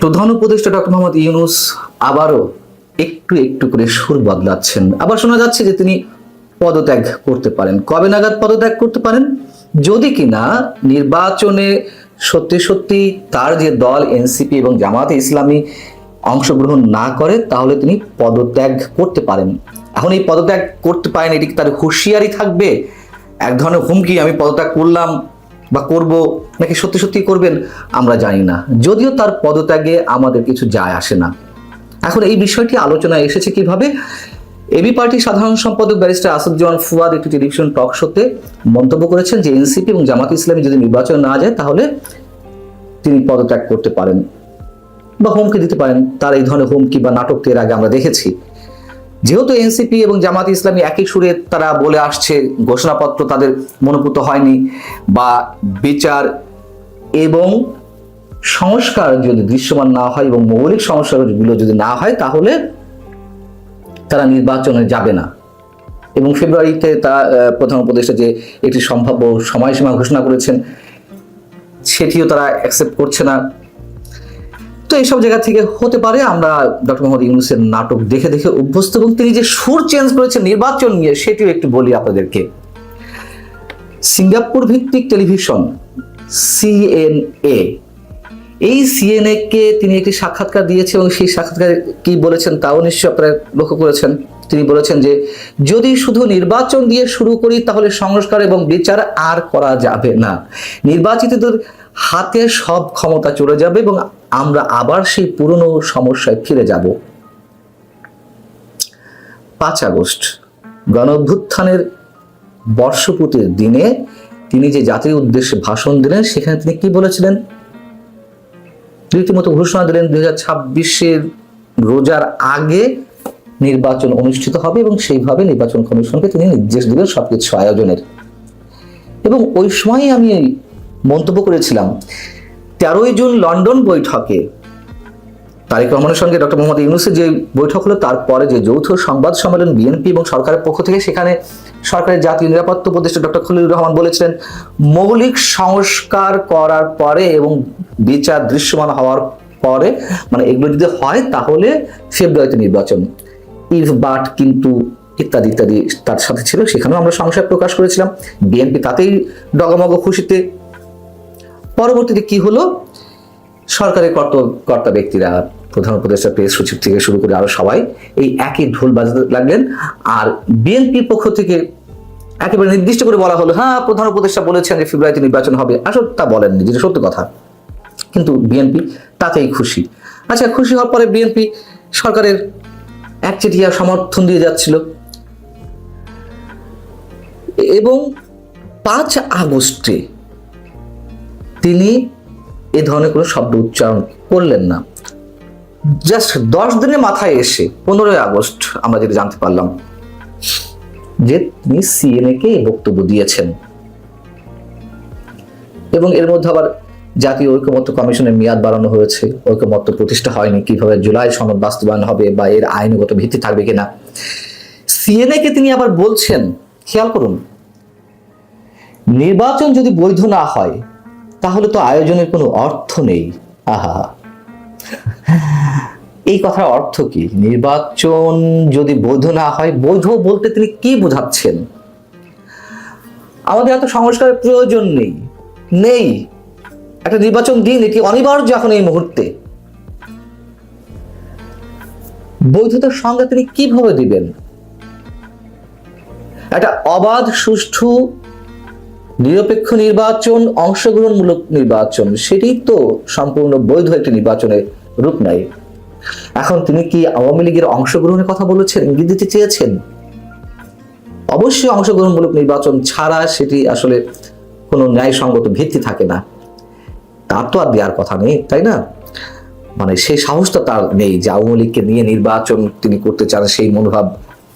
প্রধান উপদেষ্টা ডক্টর মোহাম্মদ ইউনুস আবারও একটু একটু করে সুর বদলাচ্ছেন। আবার শোনা যাচ্ছে যে তিনি পদত্যাগ করতে পারেন। কবে নাগাদ পদত্যাগ করতে পারেন? যদি কিনা নির্বাচনে সত্যি সত্যি তার যে দল, এনসিপি এবং জামাতে ইসলামী অংশগ্রহণ না করে, তাহলে তিনি পদত্যাগ করতে পারেন। এখন এই পদত্যাগ করতে পারেন, এটি তার হুঁশিয়ারি থাকবে? এক ধরনের হুমকি, আমি পদত্যাগ করলাম বা করব নাকি সত্যি সত্যি করবেন, আমরা জানি না। যদিও তার পদত্যাগে আমাদের কিছু যায় আসে না। এখন এই বিষয়টি আলোচনায় এসেছে কীভাবে? এবি পার্টির সাধারণ সম্পাদক ব্যারিস্টার আসাদুজ্জামান ফুয়াদ একটি টেলিভিশন টক শোতে মন্তব্য করেছেন যে এনসিপি এবং জামাত ইসলামী যদি নির্বাচন না যায়, তাহলে তিনি পদত্যাগ করতে পারেন বা হুমকি দিতে পারেন। তার এই ধরনের হুমকি বা নাটক এর আগে আমরা দেখেছি। যেহেতু এনসিপি এবং জামাত ইসলামী একই সুরে তারা বলে আসছে, ঘোষণাপত্র তাদের মনোভূত হয়নি বা বিচার এবং সংস্কার যদি দৃশ্যমান না হয় এবং মৌলিক সংস্কারগুলো যদি না হয়, তাহলে তারা নির্বাচনে যাবে না। এবং ফেব্রুয়ারিতে তা প্রধান উপদেষ্টা যে একটি সম্ভাব্য সময়সীমা ঘোষণা করেছেন, সেটিও তারা অ্যাকসেপ্ট করছে না। তো এইসব জায়গা থেকে হতে পারে। আমরা ডক্টর মোহাম্মদ ইউনুসের নাটক দেখে দেখে অভ্যস্ত এবং তিনি যে সুর চেঞ্জ করেছেন, নির্বাচন নিয়ে, সেটিও একটু বলি আপনাদেরকে। সিঙ্গাপুর ভিত্তিক টেলিভিশন সিএনএ এই সিএনএ কে তিনি একটি সাক্ষাৎকার দিয়েছে এবং সেই সাক্ষাৎকারে কি বলেছেন তাও নিশ্চয়ই আপনারা লক্ষ্য করেছেন। তিনি বলেছেন যে, যদি শুধু নির্বাচন দিয়ে শুরু করি, তাহলে সংস্কার এবং বিচার আর করা যাবে না। নির্বাচিতদের হাতে সব ক্ষমতা চলে যাবে এবং আমরা আবার সেই পুরনো সমস্যায় ফিরে যাব। পাঁচ আগস্ট গণ অভ্যুত্থানের দিনে তিনি যে জাতির উদ্দেশ্যে ভাষণ দিলেন, সেখানে তিনি কি বলেছিলেন? রীতিমতো ঘোষণা দিলেন, দুই হাজার ছাব্বিশের রোজার আগে নির্বাচন অনুষ্ঠিত হবে এবং সেইভাবে নির্বাচন কমিশনকে তিনি নির্দেশ দিলেন সবকিছু আয়োজনের। এবং ওই সময় আমি মন্তব্য করেছিলাম তেরোই জুন লন্ডন বৈঠকে। তারেক রহমানের সঙ্গে ডক্টর মোহাম্মদ ইউনুসের যে বৈঠক হলো তারপরে যে যৌথ সংবাদ সম্মেলন বিএনপি এবং সরকারের পক্ষ থেকে, সেখানে সরকারের জাতীয় নিরাপত্তা উপদেষ্টা ডক্টর খলিলুর রহমান বলেছিলেন, মৌলিক সংস্কার করার পরে এবং বিচার দৃশ্যমান হওয়ার পরে মানে এগুলো যদি হয় তাহলে ফেব্রুয়ারিতে নির্বাচন। ইফ বাট কিন্তু ইত্যাদি ইত্যাদি তার সাথে ছিল, সেখানেও আমরা সংশয় প্রকাশ করেছিলাম। বিএনপি তাতেই ডগমগ খুশিতে পরবর্তীতে কি হলো? সরকারের কর্ত, কর্তা ব্যক্তিরা, প্রধান উপদেষ্টা প্রেস সচিব থেকে শুরু করে আরও সবাই এই একই ঢোল বাজাতে লাগলেন। আর বিএনপির পক্ষ থেকে একেবারে নির্দিষ্ট করে বলা হলো হ্যাঁ প্রধান উপদেষ্টা বলেছেন যে ফেব্রুয়ারিতে নির্বাচন হবে। আসলে তা বলেননি যেটা সত্য কথা। কিন্তু বিএনপি তাতেই খুশি। আচ্ছা খুশি হওয়ার পরে বিএনপি সরকারের একচেটিয়া সমর্থন দিয়ে যাচ্ছিল। এবং পাঁচ আগস্টে তিনি এ ধরনের কোনো শব্দ উচ্চারণ করলেন না। জাস্ট দশ দিনের মাথায় এসে পনেরোই আগস্ট আমরা যেটা জানতে পারলাম যে তিনি সিএনএ কে বক্তব্য দিয়েছেন। এবং এর মধ্যে আবার জাতীয় ঐক্যমত্য কমিশনের মেয়াদ বাড়ানো হয়েছে। ঐক্যমত্য প্রতিষ্ঠা হয়নি, কীভাবে জুলাই সনদ বাস্তবায়ন হবে বা এর আইনগত ভিত্তি থাকবে কিনা। সিএনএ কে তিনি আবার বলছেন, খেয়াল করুন, নির্বাচন যদি বৈধ না হয় তাহলে তো আয়োজনের কোনো অর্থ নেই। আহা। এই কথার অর্থ কি? নির্বাচন যদি বৈধ না হয়, বৈধ বলতে তিনি কি বোঝাচ্ছেন? আমাদের এত সংস্কারের প্রয়োজন নেই। নেই। একটা নির্বাচন দিন, এটি অনিবার্য এখন এই মুহূর্তে। বৈধতার সংজ্ঞা তিনি কীভাবে দিবেন? একটা অবাধ, সুষ্ঠু নিরপেক্ষ নির্বাচন, অংশগ্রহণমূলক নির্বাচন, সেটি তো সম্পূর্ণ বৈধ একটি নির্বাচনের রূপ নেয়। এখন তিনি কি আওয়ামী লীগের অংশগ্রহণের কথা বলেছেন, ইঙ্গিত দিতে চেয়েছেন? অবশ্যই অংশগ্রহণমূলক নির্বাচন ছাড়া সেটি আসলে কোনো ন্যায়সঙ্গত ভিত্তি থাকে না। তার তো আর দেওয়ার কথা নেই, তাই না? মানে সেই সাহসটা তার নেই যে আওয়ামী লীগকে নিয়ে নির্বাচন তিনি করতে চান, সেই মনোভাব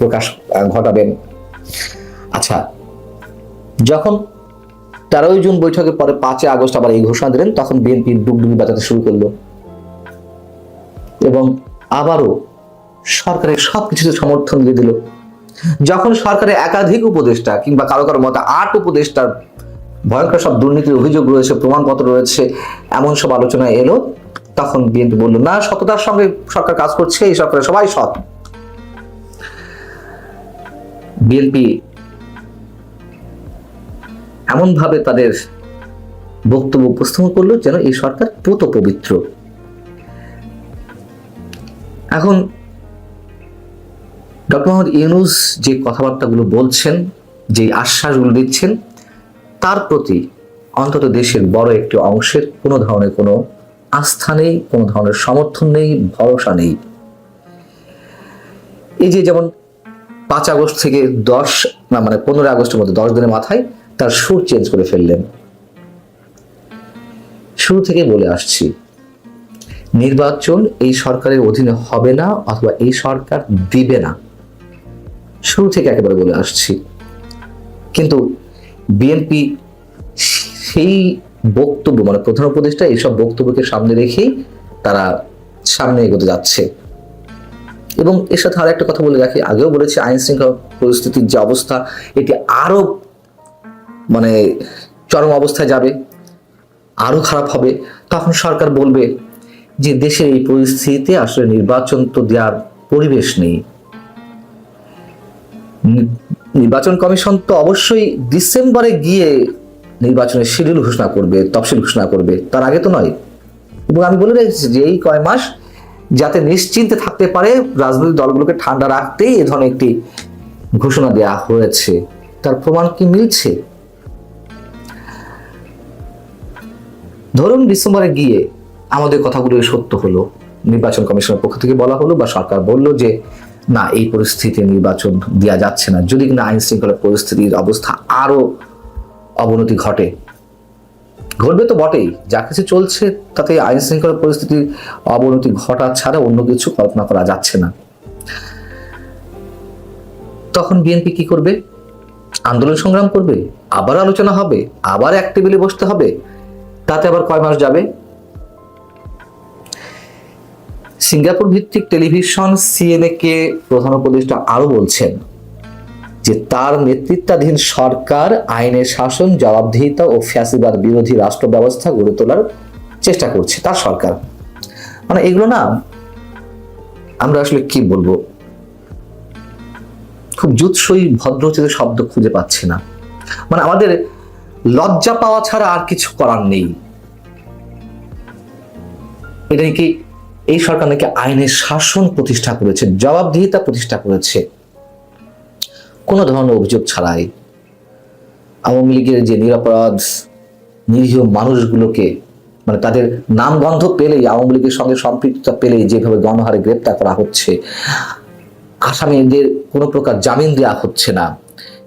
প্রকাশ ঘটাবেন। আচ্ছা যখন তেরোই জুন বৈঠকের পরে পাঁচই আগস্ট আবার এই ঘোষণা দিলেন, তখন বিএনপি ডুবডুবি বাজাতে শুরু করল। এবং আবারও সরকারের সবকিছুতে সমর্থন দিয়ে দিল। যখন সরকারের একাধিক উপদেষ্টা কিংবা কারও কারও মতে আট উপদেষ্টার ভয়ঙ্কর সব দুর্নীতির অভিযোগ রয়েছে, প্রমাণপত্র রয়েছে, এমন সব আলোচনা এলো, তখন বিএনপি বলল, না, সততার সঙ্গে সরকার কাজ করছে, এই সরকারের সবাই সৎ। বিএনপি এমনভাবে তাদের বক্তব্য উপস্থাপন করল যেন এই সরকার পুত পবিত্র এখন ডক্টর মোহাম্মদ ইউনুস যে কথাবার্তাগুলো বলছেন, যে আশ্বাসগুলো দিচ্ছেন, তার প্রতি অন্তত দেশের বড় একটি অংশের কোনো ধরনের কোনো আস্থা নেই, কোনো ধরনের সমর্থন নেই, ভরসা নেই। এই যে যেমন পাঁচ আগস্ট থেকে দশ, না মানে পনেরো আগস্টের মধ্যে দশ দিনের মাথায় তার সুর চেঞ্জ করে ফেললেন। শুরু থেকে বলে আসছি, নির্বাচন এই সরকারের অধীনে হবে না অথবা এই সরকার দিবে না। শুরু থেকে একেবারে বলে আসছি। কিন্তু বিএনপি সেই বক্তব্য মানে প্রধান উপদেষ্টা এইসব বক্তব্যকে সামনে রেখেই তারা সামনে এগোতে যাচ্ছে। এবং এর সাথে আর একটা কথা বলে রাখি, আগেও বলেছি আইন শৃঙ্খলা পরিস্থিতির যে অবস্থা, এটি আরও মানে চরম অবস্থায় যাবে আরও খারাপ হবে, তখন সরকার বলবে যে দেশের এই পরিস্থিতিতে আসলে নির্বাচন তো দেওয়ার পরিবেশ নেই। নির্বাচন কমিশন তো অবশ্যই ডিসেম্বরে গিয়ে নির্বাচনের শিডিউল ঘোষণা করবে, তফসিল ঘোষণা করবে, তার আগে তো নয়। এবং আমি বলে রেখেছি যে এই কয় মাস যাতে নিশ্চিন্তে থাকতে পারে, রাজনৈতিক দলগুলোকে ঠান্ডা রাখতেই এ ধরনের একটি ঘোষণা দেওয়া হয়েছে। তার প্রমাণ কি মিলছে? ধরুন ডিসেম্বরে গিয়ে আমাদের কথাগুলো সত্য হলো, নির্বাচন কমিশনের পক্ষ থেকে বলা হলো বা সরকার বলল যে, না, এই পরিস্থিতিতে নির্বাচন দেওয়া যাচ্ছে না। যদি কিনা আইন শৃঙ্খলা পরিস্থিতির অবস্থা আরও অবনতি ঘটে, ঘটবে তো বটেই। যা কিছু চলছে তাতে আইন শৃঙ্খলা পরিস্থিতির অবনতি ঘটা ছাড়া অন্য কিছু কল্পনা করা যাচ্ছে না। তখন বিএনপি কি করবে? আন্দোলন সংগ্রাম করবে? আবার আলোচনা হবে? আবার এক টেবিলে বসতে হবে? তাতে আবার কয় মাস যাবে? সিঙ্গাপুর ভিত্তিক টেলিভিশন সিএনএ কে প্রধান উপদেষ্টা আরও বলছেন যে তার নেতৃত্বাধীন সরকার, আইনের শাসন, জবাবদিহিতা ও ফ্যাসিবাদ বিরোধী রাষ্ট্র ব্যবস্থা গড়ে তোলার চেষ্টা করছে তার সরকার। মানে এগুলো না, আমরা আসলে কি বলব? খুব জুৎসই ভদ্রচিত শব্দ খুঁজে পাচ্ছি না। মানে আমাদের লজ্জা পাওয়া ছাড়া আর কিছু করার নেই। এটা নাকি এই সরকার নাকি আইনের শাসন প্রতিষ্ঠা করেছে, জবাবদিহিতা প্রতিষ্ঠা করেছে? কোনো ধরনের অভিযোগ ছাড়াই আওয়ামী লীগের যে নিরাপরাধ নিরীহ মানুষগুলোকে মানে তাদের নাম গন্ধ পেলেই, আওয়ামী লীগের সঙ্গে সম্পৃক্ততা পেলেই যেভাবে গণহারে গ্রেপ্তার করা হচ্ছে, আসামিদের কোনো প্রকার জামিন দেওয়া হচ্ছে না।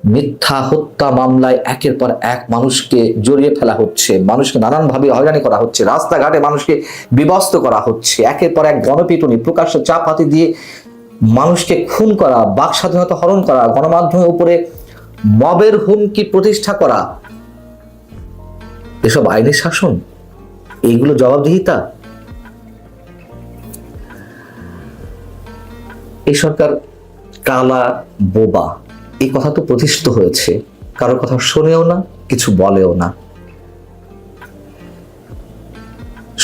মিথ্যা হত্যা মামলায় একের পর এক মানুষকে জড়িয়ে ফেলা হচ্ছে, মানুষকে নানানভাবে হয়রানি করা হচ্ছে, রাস্তাঘাটে মানুষকে বিবস্ত করা হচ্ছে, একের পর এক গণপিটুনি, প্রকাশ্য চাপ হাতি দিয়ে মানুষকে খুন করা, বাক স্বাধীনতা হরণ করা, গণমাধ্যমের উপরে মবের হুমকি প্রতিষ্ঠা করা। এসব আইনের শাসন? এইগুলো জবাবদিহিতা? এই সরকার কালা বোবা। এই কথা তো প্রতিষ্ঠিত হয়েছে। কারোর কথা শোনেও না, কিছু বলেও না।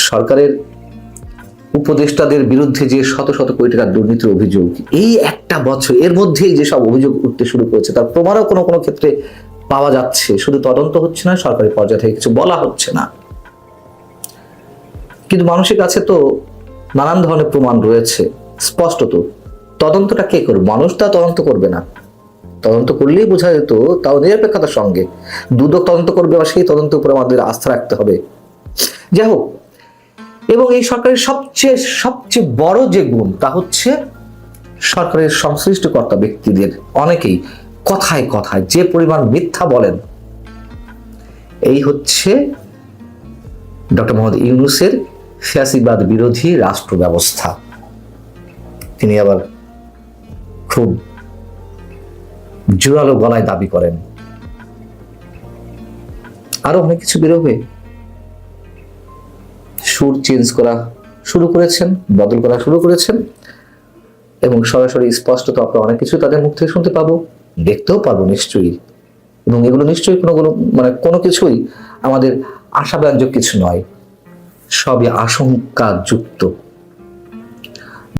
সরকারের উপদেষ্টাদের বিরুদ্ধে যে শত শত কোটি টাকার দুর্নীতির অভিযোগ, এই একটা বছর এর মধ্যেই যেসব অভিযোগ উঠতে শুরু করেছে, তার প্রমাণও কোনো কোনো ক্ষেত্রে পাওয়া যাচ্ছে। শুধু তদন্ত হচ্ছে না, সরকারি পর্যায়ে থেকে কিছু বলা হচ্ছে না। কিন্তু মানুষের কাছে তো নানান ধরনের প্রমাণ রয়েছে। স্পষ্টত, তদন্তটা কে করবে? মানুষ তা তদন্ত করবে না। তদন্ত করলেই বোঝা যেত তাও নিরপেক্ষতার সঙ্গে। দুদক তদন্ত করবে বা সেই তদন্তের উপরে আমাদের আস্থা রাখতে হবে। যাই হোক, এবং এই সরকারের সবচেয়ে সবচেয়ে বড় যে গুণ তা হচ্ছে সরকারের সংশ্লিষ্ট কর্তা ব্যক্তিদের অনেকেই কথায় কথায় যে পরিমাণ মিথ্যা বলেন, এই হচ্ছে ডক্টর মোহাম্মদ ইউনুসের ফ্যাসিবাদ বিরোধী রাষ্ট্র ব্যবস্থা। তিনি আবার খুব জোরালো গলায় দাবি করেন। আরও অনেক কিছু বেরোবে। সুর চেঞ্জ করা শুরু করেছেন, বদল করা শুরু করেছেন, এবং সরাসরি স্পষ্টত আমরা অনেক কিছু তাদের মুখ থেকে শুনতে পাবো, দেখতেও পারব নিশ্চয়ই। এবং এগুলো নিশ্চয়ই কোনো কোনো মানে কোনো কিছুই আমাদের আশাব্যঞ্জক কিছু নয়। সবই আশঙ্কা যুক্ত